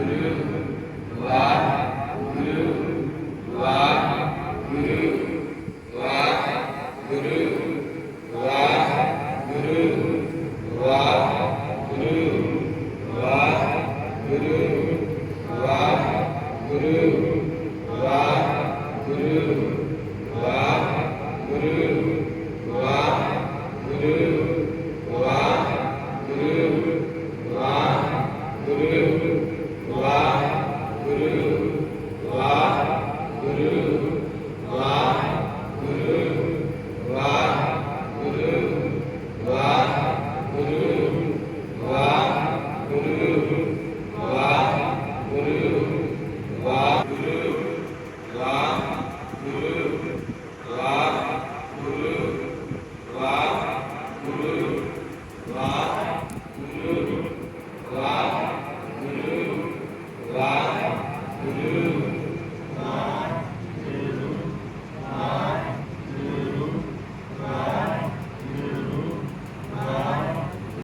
Amen. Good.